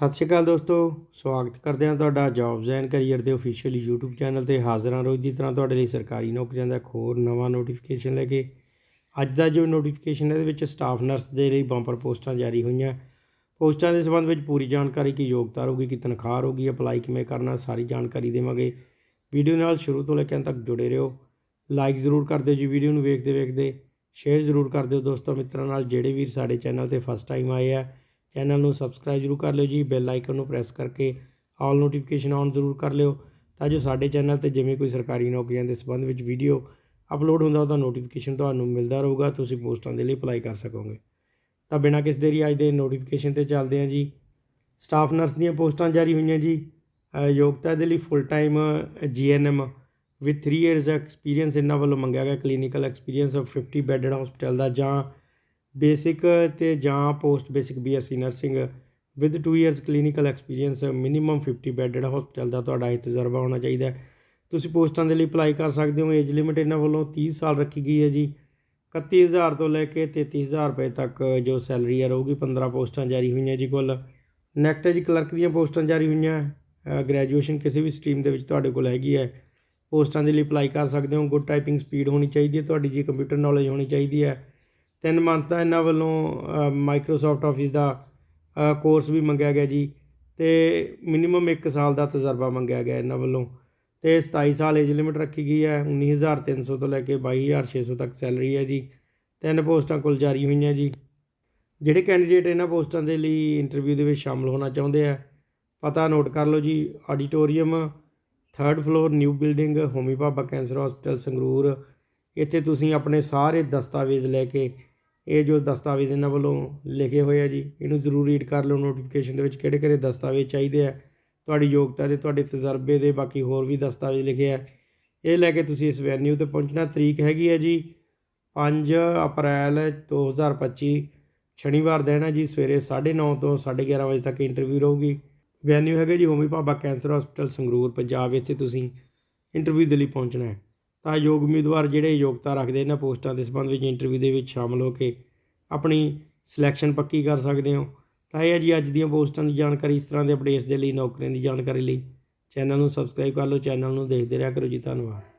ਸਤਿ ਸ਼੍ਰੀ ਅਕਾਲ ਦੋਸਤੋ, ਸਵਾਗਤ ਕਰਦੇ ਹਾਂ ਤੁਹਾਡਾ ਜੌਬਸ ਐਂਡ ਕੈਰੀਅਰ ਦੇ ਅਫੀਸ਼ੀਅਲ YouTube ਚੈਨਲ ਤੇ ਹਾਜ਼ਰ ਹਾਂ ਰੋਜ਼ ਦੀ ਤਰ੍ਹਾਂ ਤੁਹਾਡੇ ਲਈ ਸਰਕਾਰੀ ਨੌਕਰੀਆਂ ਦਾ ਇੱਕ ਹੋਰ ਨਵਾਂ ਨੋਟੀਫਿਕੇਸ਼ਨ ਲੈ ਕੇ। ਅੱਜ ਦਾ ਜੋ ਨੋਟੀਫਿਕੇਸ਼ਨ ਹੈ, ਇਹਦੇ ਵਿੱਚ ਸਟਾਫ ਨਰਸ ਦੇ ਲਈ ਬੰਪਰ ਪੋਸਟਾਂ ਜਾਰੀ ਹੋਈਆਂ। ਪੋਸਟਾਂ ਦੇ ਸੰਬੰਧ ਵਿੱਚ ਪੂਰੀ ਜਾਣਕਾਰੀ ਕੀ ਯੋਗਤਾ ਰਹੂਗੀ ਕੀ ਤਨਖਾਹ ਰਹੂਗੀ ਅਪਲਾਈ ਕਿਵੇਂ ਕਰਨਾ, ਸਾਰੀ ਜਾਣਕਾਰੀ ਦੇਵਾਂਗੇ। ਵੀਡੀਓ ਨਾਲ ਸ਼ੁਰੂ ਤੋਂ ਲੈ ਕੇ ਅੰਤ ਤੱਕ ਜੁੜੇ ਰਹੋ। ਲਾਈਕ ਜ਼ਰੂਰ ਕਰ ਦਿਓ ਜੀ ਵੀਡੀਓ ਨੂੰ ਵੇਖਦੇ ਵੇਖਦੇ ਸ਼ੇਅਰ ਜ਼ਰੂਰ ਕਰ ਦਿਓ ਦੋਸਤੋ ਮਿੱਤਰਾਂ ਨਾਲ, ਜਿਹੜੇ ਵੀ ਸਾਡੇ ਚੈਨਲ ਤੇ ਫਸਟ ਟਾਈਮ ਆਏ ਆ ਚੈਨਲ ਨੂੰ ਸਬਸਕ੍ਰਾਈਬ ਜ਼ਰੂਰ ਕਰ ਲਿਓ ਜੀ, ਬੈਲ ਆਈਕਨ ਨੂੰ ਪ੍ਰੈਸ ਕਰਕੇ ਆਲ ਨੋਟੀਫਿਕੇਸ਼ਨ ਆਨ ਜ਼ਰੂਰ ਕਰ ਲਿਓ ਤਾਂ ਜੋ ਸਾਡੇ ਚੈਨਲ ਤੇ ਜਿਵੇਂ ਕੋਈ ਸਰਕਾਰੀ ਨੌਕਰੀਆਂ ਦੇ ਸੰਬੰਧ ਵਿੱਚ ਵੀਡੀਓ ਅਪਲੋਡ ਹੁੰਦਾ ਉਹਦਾ ਨੋਟੀਫਿਕੇਸ਼ਨ ਤੁਹਾਨੂੰ ਮਿਲਦਾ ਰਹੂਗਾ, ਤੁਸੀਂ ਪੋਸਟਾਂ ਦੇ ਲਈ ਅਪਲਾਈ ਕਰ ਸਕੋਗੇ। ਤਾਂ ਬਿਨਾਂ ਕਿਸ ਦੇਰੀ ਅੱਜ ਦੇ ਨੋਟੀਫਿਕੇਸ਼ਨ ਤੇ ਚੱਲਦੇ ਹਾਂ ਜੀ। ਸਟਾਫ ਨਰਸ ਦੀਆਂ ਪੋਸਟਾਂ ਜਾਰੀ ਹੋਈਆਂ ਜੀ। ਯੋਗਤਾ ਦੇ ਲਈ full time GNM with 3 years experience ਇਹਨਾਂ ਵੱਲੋਂ ਮੰਗਿਆ ਗਿਆ। Clinical experience of 50 bedded hospital ਦਾ ਜਾਂ ਬੇਸਿਕ ਅਤੇ ਜਾਂ post basic BSc nursing with 2 years clinical experience minimum 50 bedded hospital ਦਾ ਤੁਹਾਡਾ ਇਹ ਤਜਰਬਾ ਹੋਣਾ ਚਾਹੀਦਾ ਤੁਸੀਂ ਪੋਸਟਾਂ ਦੇ ਲਈ ਅਪਲਾਈ ਕਰ ਸਕਦੇ ਹੋ। ਏਜ ਲਿਮਿਟ ਇਹਨਾਂ ਵੱਲੋਂ 30 ਸਾਲ ਰੱਖੀ ਗਈ ਹੈ ਜੀ। 31000 ਤੋਂ ਲੈ ਕੇ 33000 ਰੁਪਏ ਤੱਕ ਜੋ ਸੈਲਰੀ ਹੈ ਰਹੂਗੀ। 15 ਪੋਸਟਾਂ ਜਾਰੀ ਹੋਈਆਂ ਜੀ ਕੁੱਲ। ਨੈਕਸਟ ਹੈ ਜੀ ਕਲਰਕ ਦੀਆਂ ਪੋਸਟਾਂ ਜਾਰੀ ਹੋਈਆਂ। ਗ੍ਰੈਜੂਏਸ਼ਨ ਕਿਸੇ ਵੀ ਸਟਰੀਮ ਦੇ ਵਿੱਚ ਤੁਹਾਡੇ ਕੋਲ ਹੈਗੀ ਹੈ। ਪੋਸਟਾਂ ਦੇ ਲਈ ਅਪਲਾਈ ਕਰ ਸਕਦੇ ਹੋ। ਗੁੱਡ ਟਾਈਪਿੰਗ ਸਪੀਡ ਹੋਣੀ ਚਾਹੀਦੀ ਹੈ। ਤੁਹਾਡੀ ਜੀ ਕੰਪਿਊਟਰ ਨੌਲੇਜ ਹੋਣੀ ਚਾਹੀਦੀ ਹੈ। ਤਿੰਨ ਮੰਥ ਦਾ ਇਹਨਾਂ ਵੱਲੋਂ ਮਾਈਕਰੋਸਾਫਟ ਆਫਿਸ ਦਾ ਕੋਰਸ ਵੀ ਮੰਗਿਆ ਗਿਆ ਜੀ। ਤੇ ਮਿਨੀਮਮ 1 ਸਾਲ ਦਾ ਤਜਰਬਾ ਮੰਗਿਆ ਗਿਆ ਇਹਨਾਂ ਵੱਲੋਂ। ਤੇ 27 ਸਾਲ ਏਜ ਲਿਮਿਟ ਰੱਖੀ ਗਈ ਹੈ 19300 ਤੋਂ ਲੈ ਕੇ 22600 ਤੱਕ ਸੈਲਰੀ ਹੈ ਜੀ। ਤਿੰਨ ਪੋਸਟਾਂ ਕੁੱਲ ਜਾਰੀ ਹੋਈਆਂ ਜੀ। ਜਿਹੜੇ ਕੈਂਡੀਡੇਟ ਇਹਨਾਂ ਪੋਸਟਾਂ ਦੇ ਲਈ ਇੰਟਰਵਿਊ ਦੇ ਵਿੱਚ ਸ਼ਾਮਲ ਹੋਣਾ ਚਾਹੁੰਦੇ ਆ, ਪਤਾ ਨੋਟ ਕਰ ਲਓ ਜੀ। Auditorium third floor new building Homi Bhabha cancer hospital Sangrur. ਇੱਥੇ ਤੁਸੀਂ ਆਪਣੇ ਸਾਰੇ ਦਸਤਾਵੇਜ਼ ਲੈ ਕੇ ਇਹ ਜੋ ਦਸਤਾਵੇਜ਼ ਇਹਨਾਂ ਵੱਲੋਂ ਲਿਖੇ ਹੋਏ ਆ ਜੀ, ਇਹਨੂੰ ਜ਼ਰੂਰ ਰੀਡ ਕਰ ਲਓ ਨੋਟੀਫਿਕੇਸ਼ਨ ਦੇ ਵਿੱਚ ਕਿਹੜੇ ਕਿਹੜੇ ਦਸਤਾਵੇਜ਼ ਚਾਹੀਦੇ ਆ, ਤੁਹਾਡੀ ਯੋਗਤਾ ਦੇ ਤੁਹਾਡੇ ਤਜਰਬੇ ਦੇ ਬਾਕੀ ਹੋਰ ਵੀ ਦਸਤਾਵੇਜ਼ ਲਿਖੇ ਆ। ਇਹ ਲੈ ਕੇ ਤੁਸੀਂ ਇਸ ਵੈਨਿਊ ਤੇ ਪਹੁੰਚਣਾ, ਤਰੀਕ ਹੈਗੀ ਹੈ ਜੀ 5 ਅਪ੍ਰੈਲ 2025 ਸ਼ਨੀਵਾਰ ਦਿਨ ਹੈ ਜੀ, ਸਵੇਰੇ 9:30 ਤੋਂ 11:30 ਵਜੇ ਤੱਕ ਇੰਟਰਵਿਊ ਰਹੂਗੀ। ਵੈਨਿਊ ਹੈਗਾ ਜੀ ਹੋਮੀ ਭਾਬਾ ਕੈਂਸਰ ਹਸਪੀਟਲ ਸੰਗਰੂਰ, ਪੰਜਾਬ, ਇੱਥੇ ਤੁਸੀਂ ਇੰਟਰਵਿਊ ਦੇ ਲਈ ਪਹੁੰਚਣਾ ਹੈ। ਤਾਂ ਯੋਗ ਉਮੀਦਵਾਰ ਜਿਹੜੇ ਯੋਗਤਾ ਰੱਖਦੇ ਇਹਨਾਂ ਪੋਸਟਾਂ ਦੇ ਸੰਬੰਧ ਵਿੱਚ ਇੰਟਰਵਿਊ ਦੇ ਵਿੱਚ ਸ਼ਾਮਲ ਹੋ ਕੇ ਆਪਣੀ ਸਿਲੈਕਸ਼ਨ ਪੱਕੀ ਕਰ ਸਕਦੇ ਹੋ। ਤਾਂ ਇਹ ਹੈ ਜੀ ਅੱਜ ਦੀਆਂ ਪੋਸਟਾਂ ਦੀ ਜਾਣਕਾਰੀ, ਇਸ ਤਰ੍ਹਾਂ ਦੇ ਅਪਡੇਟਸ ਦੇ ਲਈ ਨੌਕਰੀਆਂ ਦੀ ਜਾਣਕਾਰੀ ਲਈ ਚੈਨਲ ਨੂੰ ਸਬਸਕ੍ਰਾਈਬ ਕਰ ਲਓ, ਚੈਨਲ ਨੂੰ ਦੇਖਦੇ ਰਿਹਾ ਕਰੋ ਜੀ, ਧੰਨਵਾਦ।